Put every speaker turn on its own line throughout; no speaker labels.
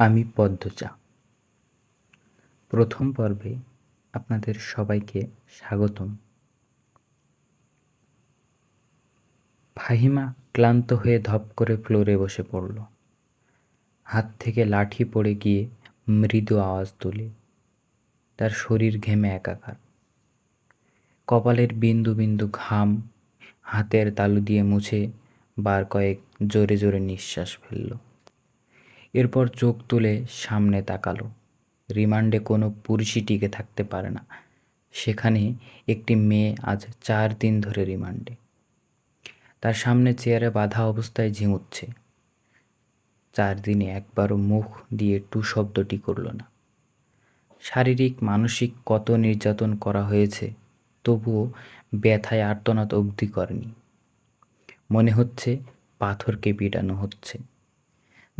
আমি পদ্মজা প্রথম পর্বে আপনাদের সবাইকে স্বাগতম। ফাহিমা ক্লান্ত হয়ে ধপ করে ফ্লোরে বসে পড়ল। হাত থেকে লাঠি পড়ে গিয়ে মৃদু আওয়াজ তোলে। তার শরীর ঘেমে একাকার। কপালের বিন্দু বিন্দু ঘাম হাতের তালু দিয়ে মুছে বার কয়েক জোরে জোরে নিঃশ্বাস ফেলল। এরপর চোখ তুলে সামনে তাকালো। রিমান্ডে কোনো পুরুষই টিকে থাকতে পারে না। সেখানে একটি মেয়ে আজ চার দিন ধরে রিমান্ডে। তার সামনে চেয়ারে বাধা অবস্থায় ঝিমুচ্ছে। চার দিনে একবারও মুখ দিয়ে টু শব্দটি করল না। শারীরিক, মানসিক কত নির্যাতন করা হয়েছে, তবুও ব্যথায় আর্তনাদ অবধি করেনি। মনে হচ্ছে পাথরকে পিটানো হচ্ছে।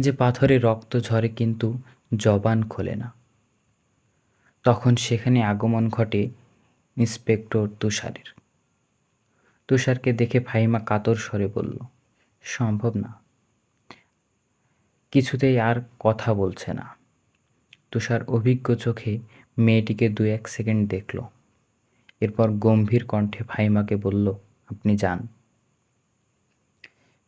যে পাথরে রক্ত ঝরে কিন্তু জবান খোলে না। তখন সেখানে আগমন ঘটে ইন্সপেক্টর তুষারের। তুষারকে দেখে ফাইমা কাতর স্বরে বলল, সম্ভব না। কিছুতেই আর কথা বলছে না। তুষার অভিজ্ঞ চোখে মেয়েটিকে দু এক সেকেন্ড দেখল। এরপর গম্ভীর কণ্ঠে ফাইমাকে বলল, আপনি যান।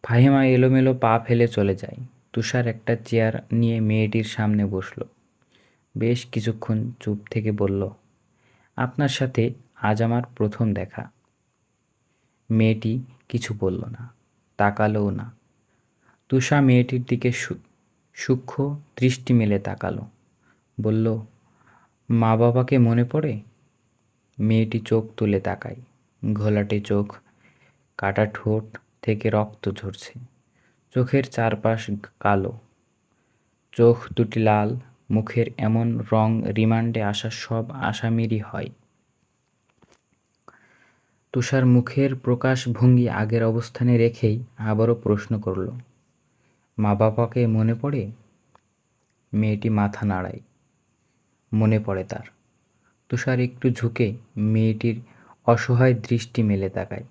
ফাহিমা এলোমেলো পা ফেলে চলে যায়। তুষার একটা চেয়ার নিয়ে মেয়েটির সামনে বসল। বেশ কিছুক্ষণ চুপ থেকে বলল, আপনার সাথে আজ আমার প্রথম দেখা। মেয়েটি কিছু বলল না, তাকালোও না। তুষা মেয়েটির দিকে সূক্ষ্ম দৃষ্টি মেলে তাকালো। বলল, মা বাবাকে মনে পড়ে? মেয়েটি চোখ তুলে তাকায়। ঘোলাটে চোখ, কাটা ঠোঁট থেকে রক্ত ঝরছে। চোখের চারপাশ কালো। চোখ দুটি লাল, মুখের এমন রং রিমান্ডে আসা সব আসামিরই হয়। তুষার মুখের প্রকাশ ভঙ্গি আগের অবস্থানে রেখেই আবারও প্রশ্ন করল মা বাবাকে মনে পড়ে? মেয়েটি মাথা নাড়ায়, মনে পড়ে তার। তুষার একটু ঝুঁকে মেয়েটির অসহায় দৃষ্টি মেলে তাকায়।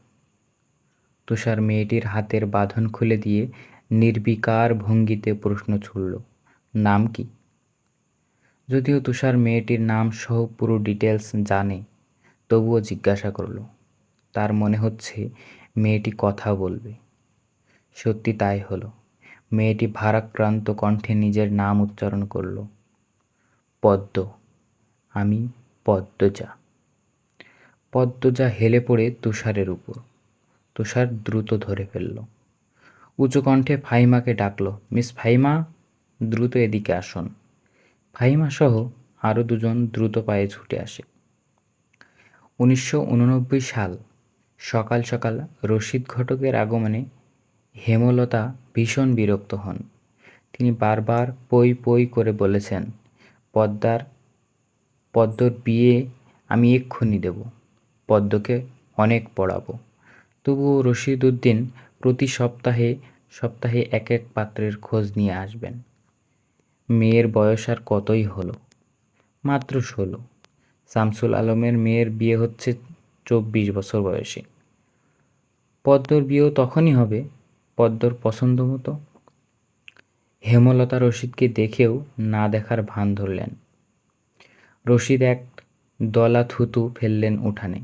তুষার মেয়েটির হাতের বাঁধন খুলে দিয়ে নির্বিকার ভঙ্গিতে প্রশ্ন ছুড়ল, নাম কি? যদিও তুষার মেয়েটির নাম সহ পুরো ডিটেলস জানে, তবুও জিজ্ঞাসা করল, তার মনে হচ্ছে মেয়েটি কথা বলবে। সত্যি তাই হলো, মেয়েটি ভারাক্রান্ত কণ্ঠে নিজের নাম উচ্চারণ করল, পদ্ম, আমি পদ্মজা। পদ্মজা হেলে পড়ে তুষারের উপর। তুষার দ্রুত ধরে ফেলল। উঁচু কণ্ঠে ফাইমাকে ডাকল, মিস ফাইমা দ্রুত এদিকে আসুন। ফাইমা সহ আরও দুজন দ্রুত পায়ে ছুটে আসে। উনিশশো উননব্বই সাল, সকাল সকাল রশিদ ঘটকের আগমনে হেমলতা ভীষণ বিরক্ত হন। তিনি বারবার পই পই করে বলেছেন, পদ্মার, পদ্মর বিয়ে আমি এক্ষুনি দেব, পদ্মকে অনেক পড়াবো। তবুও রশিদ উদ্দিন প্রতি সপ্তাহে সপ্তাহে এক এক পাত্রের খোঁজ নিয়ে আসবেন। মেয়ের বয়স আর কতই হলো? মাত্র ষোলো। শামসুল আলমের মেয়ের বিয়ে হচ্ছে চব্বিশ বছর বয়সে। পদ্মর বিয়েও তখনই হবে, পদ্মর পছন্দ মতো। হেমলতা রশিদকে দেখেও না দেখার ভান ধরলেন। রশিদ এক দলা থুতু ফেললেন উঠানে।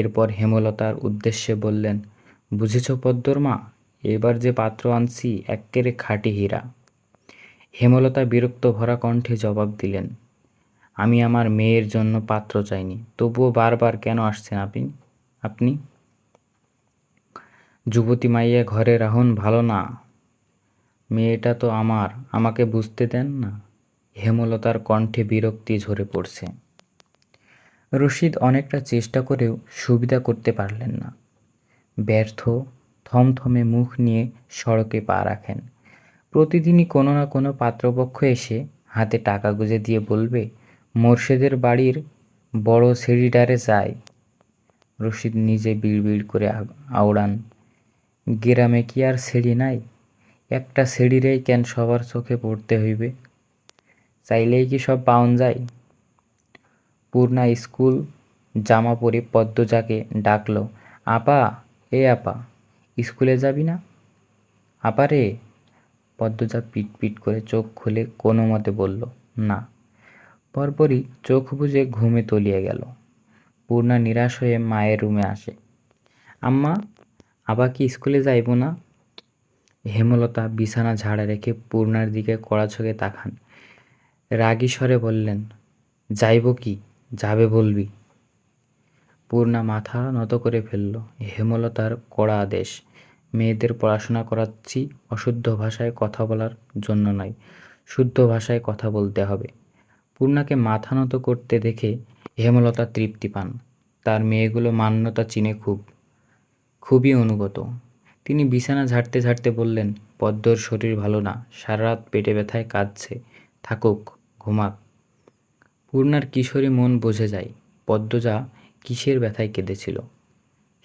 এরপর হেমলতার উদ্দেশ্যে বললেন, বুঝেছ পদ্মর মা এবার যে পাত্র আনছি এক্কেরে খাঁটি হীরা। হেমলতা বিরক্ত ভরা কণ্ঠে জবাব দিলেন, আমি আমার মেয়ের জন্য পাত্র চাইনি, তবুও বারবার কেন আসছেন আপনি? আপনি? যুবতী মাইয়া ঘরে রাহুন ভালো না। মেয়েটা তো আমার, আমাকে বুঝতে দেন না? হেমলতার কণ্ঠে বিরক্তি ঝরে পড়ছে। রশিদ অনেকটা চেষ্টা করেও সুবিধা করতে পারলেন না। ব্যর্থ, থমথমে মুখ নিয়ে সড়কে পা রাখেন। প্রতিদিনই কোনো না কোনো পাত্রপক্ষ এসে হাতে টাকা গুঁজে দিয়ে বলবে, মোর্শেদের বাড়ির বড় সিঁড়িটারে যায় রশিদ নিজে বিড়বিড় করে আওড়ান, গ্রামে কি আর সিঁড়ি নাই? একটা সিঁড়িরেই কেন সবার চোখে পড়তে হইবে? চাইলেই কি সব পাওন যায়? পূর্ণা স্কুল জামা পরে পদ্মজাকে ডাকলো, আপা, এ আপা, স্কুলে যাবি না? আপা রে? পদ্মজা পিট পিট করে চোখ খুলে কোনো মতে বলল, না। পরপরই চোখ বুজে ঘুমে তলিয়ে গেল। পূর্ণা নিরাশ হয়ে মায়ের রুমে আসে, আম্মা আবার কি স্কুলে যাইব না? হেমলতা বিছানা ঝাড়া রেখে পূর্ণার দিকে কড়া চোখে তাকান। রাগী স্বরে বললেন, যাইব কি? যাবে বলবি। পূর্ণা মাথা নত করে ফেলল। হেমলতার কড়া আদেশ। মেয়েদের পড়াশোনা করাচ্ছি, অশুদ্ধ ভাষায় কথা বলার জন্য নয়, শুদ্ধ ভাষায় কথা বলতে হবে। পূর্ণাকে মাথা নত করতে দেখে হেমলতা তৃপ্তি পান। তার মেয়েগুলো মান্যতা চিনে খুব, খুবই অনুগত। তিনি বিছানা ঝাড়তে ঝাড়তে বললেন, পদ্মর শরীর ভালো না সারা রাত পেটে ব্যথায় কাঁদছে, থাকুক, ঘুমাক। পূর্ণার কিশোরী মন বোঝে যায়, পদ্মজা কিসের ব্যথায় কেঁদেছিল?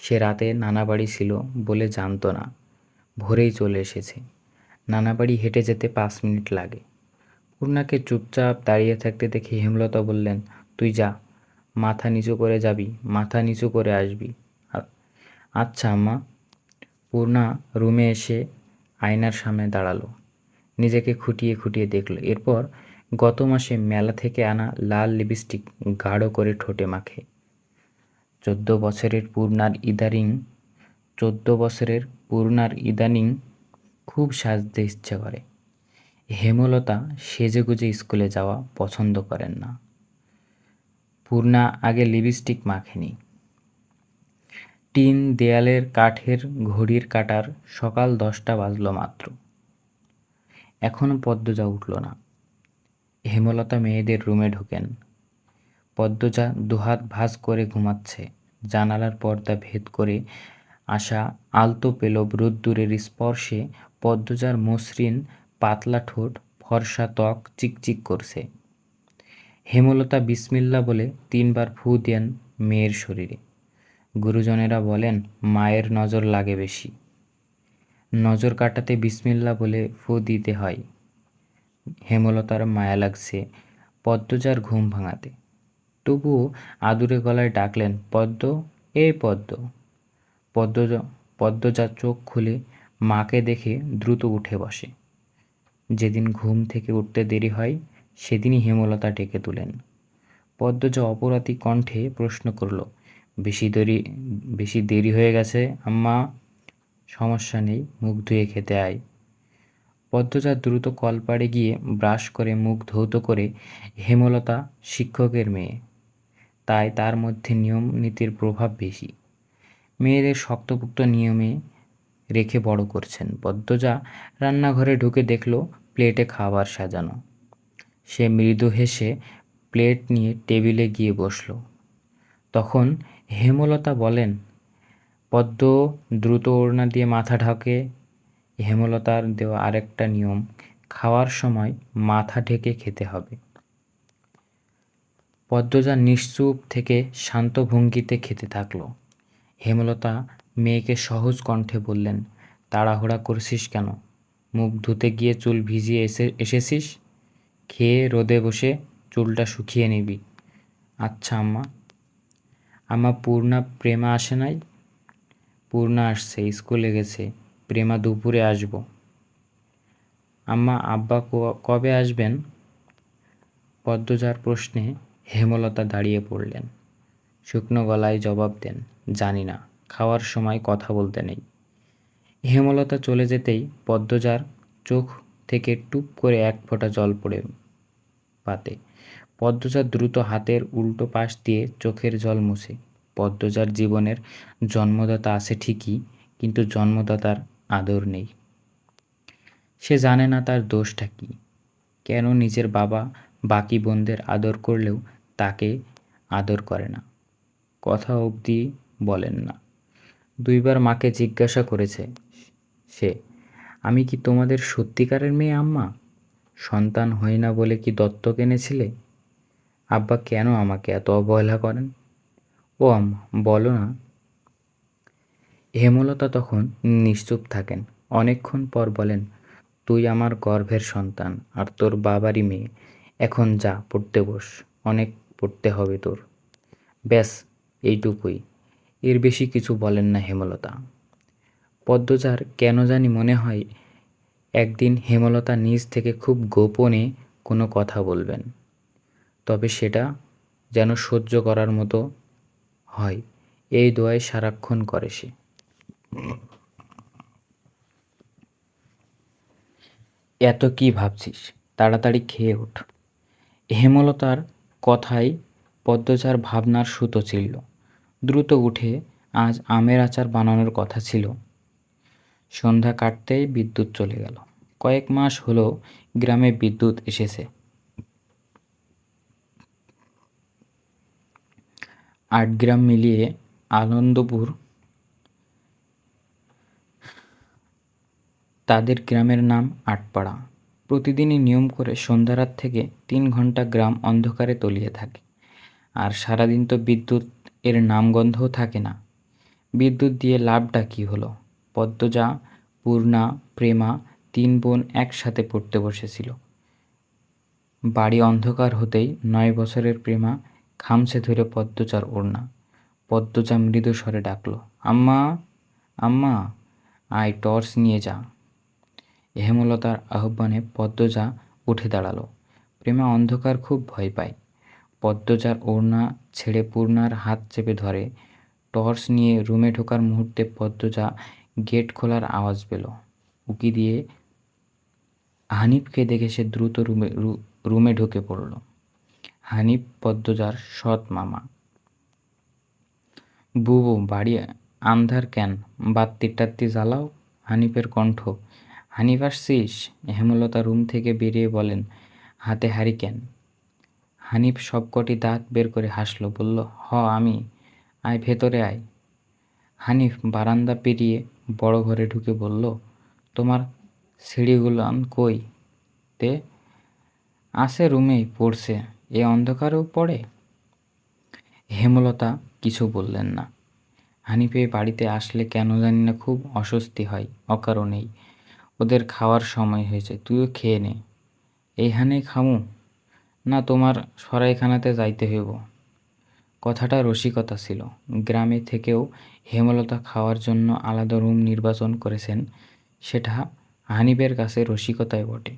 সে রাতে নানা বাড়ি ছিল বলে জানতো না, ভোরেই চলে এসেছে। নানা বাড়ি হেঁটে যেতে পাঁচ মিনিট লাগে। পূর্ণাকে চুপচাপ দাঁড়িয়ে থাকতে দেখে হেমলতা বললেন, তুই যা, মাথা নিচু করে যাবি, মাথা নিচু করে আসবি। আচ্ছা আম্মা। পূর্ণা রুমে এসে আয়নার সামনে দাঁড়াল, নিজেকে খুঁটিয়ে খুঁটিয়ে দেখল। এরপর গত মাসে মেলা থেকে আনা লাল লিপস্টিক গাঢ় করে ঠোঁটে মাখে। চোদ্দ বছরের পূর্ণার ইদারিং চোদ্দ বছরের পূর্ণার ইদানিং খুব সাজতে ইচ্ছে করে। হেমলতা সেজেগুজে স্কুলে যাওয়া পছন্দ করেন না। পূর্ণা আগে লিপস্টিক মাখেনি। টিন দেয়ালের কাঠের ঘড়ির কাটার সকাল দশটা বাজল মাত্র। এখনও পদ্মজা উঠল না। হেমলতা মেয়েদের রুমে ঢোকেন। পদ্মজা দুহাত ভাঁজ করে ঘুমাচ্ছে। জানালার পর্দা ভেদ করে আসা আলতো পেল রোদ্দুরের স্পর্শে পদ্মজার মসৃণ পাতলা ঠোঁট ফর্সা ত্বক চিকচিক করছে। হেমলতা বিসমিল্লা বলে তিনবার ফু দেন মেয়ের শরীরে। গুরুজনেরা বলেন, মায়ের নজর লাগে বেশি। নজর কাটাতে বিসমিল্লা বলে ফু দিতে হয়। হেমলতার মায়া লাগছে পদ্মজার ঘুম ভাঙাতে। তবুও আদুরে গলায় ডাকলেন, পদ্ম, এ পদ্ম। পদ্মজা পদ্মজা চোখ খুলে মাকে দেখে দ্রুত উঠে বসে। যেদিন ঘুম থেকে উঠতে দেরি হয়, সেদিনই হেমলতা ডেকে তুলেন। পদ্মজা অপরাধী কণ্ঠে প্রশ্ন করল, বেশি দেরি বেশি দেরি হয়ে গেছে, আম্মা। সমস্যা নেই, মুখ ধুয়ে খেতে আয়। পদ্মজা দ্রুত কলপাড়ে গিয়ে ব্রাশ করে মুখ ধৌত করে হেমলতা শিক্ষকের মেয়ে। তাই তার মধ্যে নিয়ম নীতির প্রভাব বেশি। মেয়েদের শক্তপুক্ত নিয়মে রেখে বড় করছেন। পদ্মজা রান্নাঘরে ঢুকে দেখল প্লেটে খাবার সাজানো। সে মৃদু হেসে প্লেট নিয়ে টেবিলে গিয়ে বসল। তখন হেমলতা বলেন, পদ্ম দ্রুত ওড়না দিয়ে মাথা ঢাকে হেমলতার দেওয়া আরেকটা নিয়ম, খাওয়ার সময় মাথা ঢেকে খেতে হবে। পদ্মজা নিশ্চুপ থেকে শান্ত ভঙ্গিতে খেতে থাকল। হেমলতা মেয়েকে সহজ কণ্ঠে বললেন, তাড়াহুড়া করছিস কেন? মুখ ধুতে গিয়ে চুল ভিজিয়ে এসে, এসেছিস? খেয়ে রোদে বসে চুলটা শুকিয়ে নিবি। আচ্ছা আম্মা। আম্মা, পূর্ণা প্রেমা আসে নাই? পূর্ণা আসছে, স্কুলে গেছে। প্রেমা দুপুরে আসব। আম্মা, আব্বা কবে আসবেন? পদ্মজার প্রশ্নে হেমলতা দাঁড়িয়ে পড়লেন। শুকনো গলায় জবাব দেন, জানি না, খাওয়ার সময় কথা বলতে নেই। হেমলতা চলে যেতেই পদ্মজার চোখ থেকে টুপ করে এক ফোঁটা জল পড়ে পাতে। পদ্মজার দ্রুত হাতের উল্টো পাশ দিয়ে চোখের জল মুছে। পদ্মজার জীবনের জন্মদাতা আছে ঠিকই, কিন্তু জন্মদাতার আদর নেই। সে জানে না তার দোষটা কী। কেন নিজের বাবা বাকি বোনদের আদর করলেও তাকে আদর করে না? কথা অবধি বলেন না। দুইবার মাকে জিজ্ঞাসা করেছে সে, আমি কি তোমাদের সত্যিকারের মেয়ে আম্মা? সন্তান হয় না বলে কি দত্তক এনেছিলে? আব্বা কেন আমাকে এত অবহেলা করেন? ও আম্মা, বলো না। হেমলতা তখন নিশ্চুপ থাকেন। অনেকক্ষণ পর বলেন, তুই আমার গর্ভের সন্তান আর তোর বাবারই মেয়ে। এখন যা, পড়তে বস। অনেক পড়তে হবে তোর। ব্যাস, এইটুকুই। এর বেশি কিছু বলেন না হেমলতা। পদ্মজার কেন জানি মনে হয়, একদিন হেমলতা নিজ থেকে খুব গোপনে কোনো কথা বলবেন। তবে সেটা যেন সহ্য করার মতো হয়, এই দোয়াই সারাক্ষণ করে সে। এত কি ভাবছিস? তাড়াতাড়ি খেয়ে ওঠ হেমলতার কথায় পদ্মচার ভাবনার সুতো ছিল দ্রুত উঠে আজ আমের আচার বানানোর কথা ছিল। সন্ধ্যা কাটতেই বিদ্যুৎ চলে গেল। কয়েক মাস হলো গ্রামে বিদ্যুৎ এসেছে। আট গ্রাম মিলিয়ে আনন্দপুর তাদের গ্রামের নাম আটপাড়া। প্রতিদিনই নিয়ম করে সন্ধ্যারাত থেকে তিন ঘণ্টা গ্রাম অন্ধকারে তলিয়ে থাকে। আর সারাদিন তো বিদ্যুৎ এর নামগন্ধও থাকে না। বিদ্যুৎ দিয়ে লাভটা কী হলো? পদ্মজা, পূর্ণা, প্রেমা তিন বোন একসাথে পড়তে বসেছিল। বাড়ি অন্ধকার হতেই নয় বছরের প্রেমা খামছে ধরে পদ্মজার ওড়না। পদ্মজা মৃদু স্বরে ডাকলো, আম্মা আম্মা, আয় টর্চ নিয়ে যা। হেমলতার আহ্বানে পদ্মজা উঠে দাঁড়াল। প্রেমা অন্ধকার খুব ভয় পায়। পদ্মজার ওড়না ছেড়ে পূর্ণার হাত চেপে ধরে। টর্চ নিয়ে রুমে ঢোকার মুহূর্তে পদ্মজা গেট খোলার আওয়াজ পেল। উকি দিয়ে হানিফকে দেখে সে দ্রুত রুমে রুমে ঢুকে পড়ল। হানিফ পদ্মজার সৎ মামা। বুবু, বাড়ি আন্ধার কেন? বাত্তি টাত্তি জ্বালাও। হানিফের কণ্ঠ হানিফ আসছিস? হেমলতা রুম থেকে বেরিয়ে বলেন, হাতে কেন? হানিফ সবকটি দাঁত বের করে হাসলো, বলল, হ, আমি। আয়, ভেতরে আয়। হানিফ বারান্দা পেরিয়ে বড় ঘরে ঢুকে বলল, তোমার সিঁড়িগুলো কই? তে আসে রুমেই, পড়ছে। এ অন্ধকারেও পড়ে? হেমলতা কিছু বললেন না। হানিফে বাড়িতে আসলে কেন জানি না খুব অস্বস্তি হয়, অকারণেই। ওদের খাওয়ার সময় হয়েছে, তুইও খেয়ে নে। এইখানে খামু, না তোমার সরাইখানাতে যাইতে হইব। কথাটা রসিকতা ছিল। গ্রামে থেকেও হেমলতা খাওয়ার জন্য আলাদা রুম নির্বাচন করেছেন, সেটা হানিবের কাছে রসিকতায় বটে।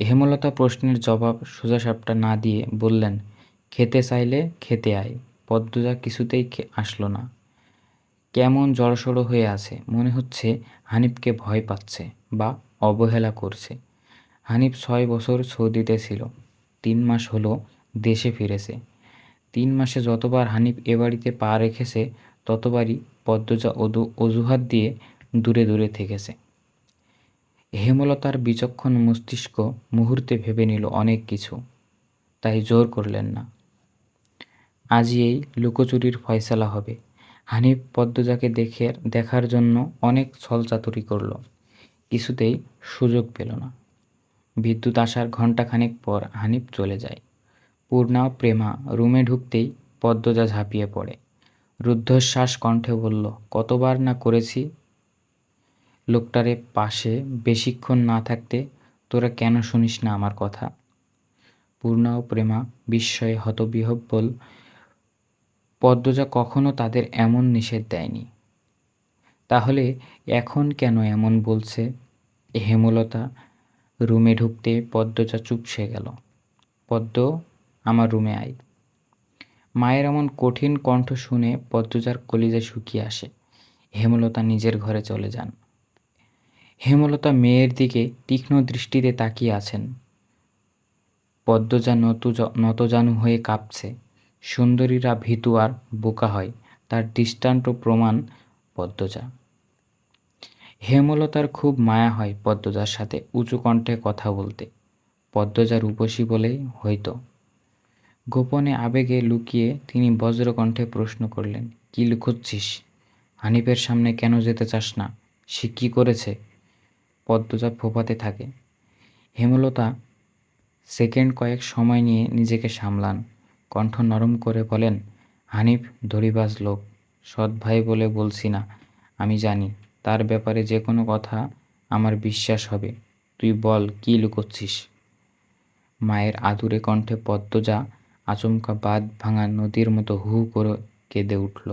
হেমলতা প্রশ্নের জবাব সোজাসাপটা না দিয়ে বললেন, খেতে চাইলে খেতে আয়, পদ্মজা কিছুতেই আসলো না। কেমন জড়সড়ো হয়ে আছে, মনে হচ্ছে হানিফকে ভয় পাচ্ছে বা অবহেলা করছে। হানিফ ছয় বছর সৌদিতে ছিল, তিন মাস হলো দেশে ফিরেছে। তিন মাসে যতবার হানিফ এ বাড়িতে পা রেখেছে, ততবারই পদ্মজা অদু, অজুহাত দিয়ে দূরে দূরে থেকেছে। হেমলতার বিচক্ষণ মস্তিষ্ক মুহূর্তে ভেবে নিল অনেক কিছু, তাই জোর করলেন না। আজই এই লুকোচুরির ফয়সালা হবে। হানিফ পদ্মজাকে দেখে, দেখার জন্য অনেক ছলচাতুরি করল। কিছুতেই সুযোগ পেল না। বিদ্যুৎ আসার ঘণ্টাখানেক পর হানিফ চলে যায়। পূর্ণা প্রেমা রুমে ঢুকতেই পদ্মজা ঝাঁপিয়ে পড়ে। রুদ্ধশ্বাস কণ্ঠে বলল, কতবার না করেছি? লোকটারে পাশে বেশিক্ষণ না থাকতে তোরা কেন শুনিস না আমার কথা? পূর্ণা ও প্রেমা বিস্ময়ে হতবিহব্বল পদ্মজা কখনো তাদের এমন নিষেধ দেয়নি। তাহলে এখন কেন এমন বলছে? হেমলতা, রুমে ঢুকতে পদ্মজা চুপসে গেল। পদ্ম, আমার রুমে আয়। মায়ের এমন কঠিন কণ্ঠ শুনে পদ্মজার কলিজা শুকিয়ে আসে। হেমলতা নিজের ঘরে চলে যান। হেমলতা মেয়ের দিকে তীক্ষ্ণ দৃষ্টিতে তাকিয়ে আছেন। পদ্মজা নতু নতজানু হয়ে কাঁপছে। সুন্দরীরা ভীতু আর বোকা হয়, তার দৃষ্টান্ত প্রমাণ পদ্মজা। হেমলতার খুব মায়া হয় পদ্মজার সাথে উঁচু কণ্ঠে কথা বলতে। পদ্মজা রূপসী বলেই হয়তো গোপনে আবেগে লুকিয়ে তিনি বজ্রকণ্ঠে প্রশ্ন করলেন, কি লুকোচ্ছিস? হানিফের সামনে কেন যেতে চাস না? সে কী করেছে? পদ্মজা ফোপাতে থাকে। হেমলতা সেকেন্ড কয়েক সময় নিয়ে নিজেকে সামলান। কণ্ঠ নরম করে বলেন, হানিফ, দড়িবাজ লোক, সৎ ভাই বলে বলছি না, আমি জানি, তার ব্যাপারে যে কোনো কথা আমার বিশ্বাস হবে, তুই বল কি লুকোচ্ছিস? মায়ের আদুরে কণ্ঠে পদ্মজা আচমকা বাদ ভাঙা নদীর মতো হু করে কেঁদে উঠল।